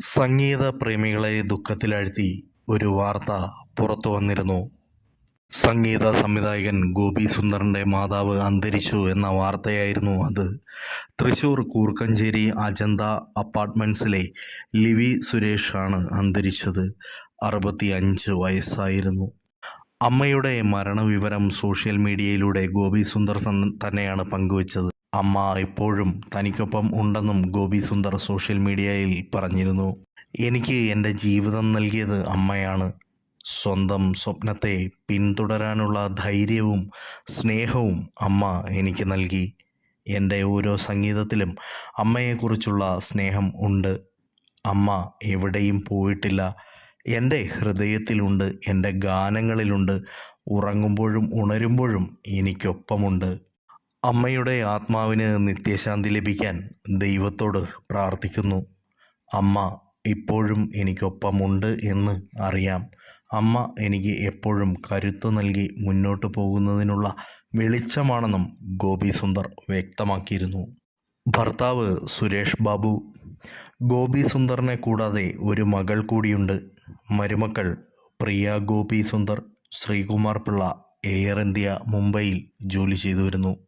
സംഗീത പ്രേമികളെ ദുഃഖത്തിലാഴ്ത്തി ഒരു വാർത്ത പുറത്തു വന്നിരുന്നു. സംഗീത സംവിധായകൻ ഗോപി സുന്ദറിന്റെ മാതാവ് അന്തരിച്ചു എന്ന വാർത്തയായിരുന്നു അത്. തൃശൂർ കൂർക്കഞ്ചേരി അജന്ത അപ്പാർട്ട്മെന്റ്സിലെ ലിവി സുരേഷാണ് അന്തരിച്ചത്. അറുപത്തി അഞ്ച് വയസ്സായിരുന്നു. അമ്മയുടെ മരണവിവരം സോഷ്യൽ മീഡിയയിലൂടെ ഗോപി സുന്ദർ തന്നെയാണ് പങ്കുവച്ചത്. അമ്മ എപ്പോഴും തനിക്കൊപ്പം ഉണ്ടെന്നും ഗോപി സുന്ദർ സോഷ്യൽ മീഡിയയിൽ പറഞ്ഞിരുന്നു. എനിക്ക് എന്റെ ജീവിതം നൽകിയത് അമ്മയാണ്. സ്വന്തം സ്വപ്നത്തെ പിന്തുടരാനുള്ള ധൈര്യവും സ്നേഹവും അമ്മ എനിക്ക് നൽകി. എന്റെ ഓരോ സംഗീതത്തിലും അമ്മയെക്കുറിച്ചുള്ള സ്നേഹം ഉണ്ട്. അമ്മ എവിടെയും പോയിട്ടില്ല. എന്റെ ഹൃദയത്തിലുണ്ട് എന്റെ ഗാനങ്ങളിലുണ്ട് ഉറങ്ങുമ്പോഴും ഉണരുമ്പോഴും എനിക്കൊപ്പമുണ്ട്. അമ്മയുടെ ആത്മാവിന് നിത്യശാന്തി ലഭിക്കാൻ ദൈവത്തോട് പ്രാർത്ഥിക്കുന്നു. അമ്മ ഇപ്പോഴും എനിക്കൊപ്പമുണ്ട് എന്ന് അറിയാം. അമ്മ എനിക്ക് എപ്പോഴും കരുത്ത് നൽകി മുന്നോട്ട് പോകുന്നതിനുള്ള വെളിച്ചമാണെന്നും ഗോപി സുന്ദർ വ്യക്തമാക്കിയിരുന്നു. ഭർത്താവ് സുരേഷ് ബാബു. ഗോപി സുന്ദറിനെ കൂടാതെ ഒരു മകൾ കൂടിയുണ്ട്. മരുമക്കൾ പ്രിയ ഗോപി സുന്ദർ ശ്രീകുമാർ പിള്ള എയർ ഇന്ത്യ മുംബൈയിൽ ജോലി ചെയ്തു വരുന്നു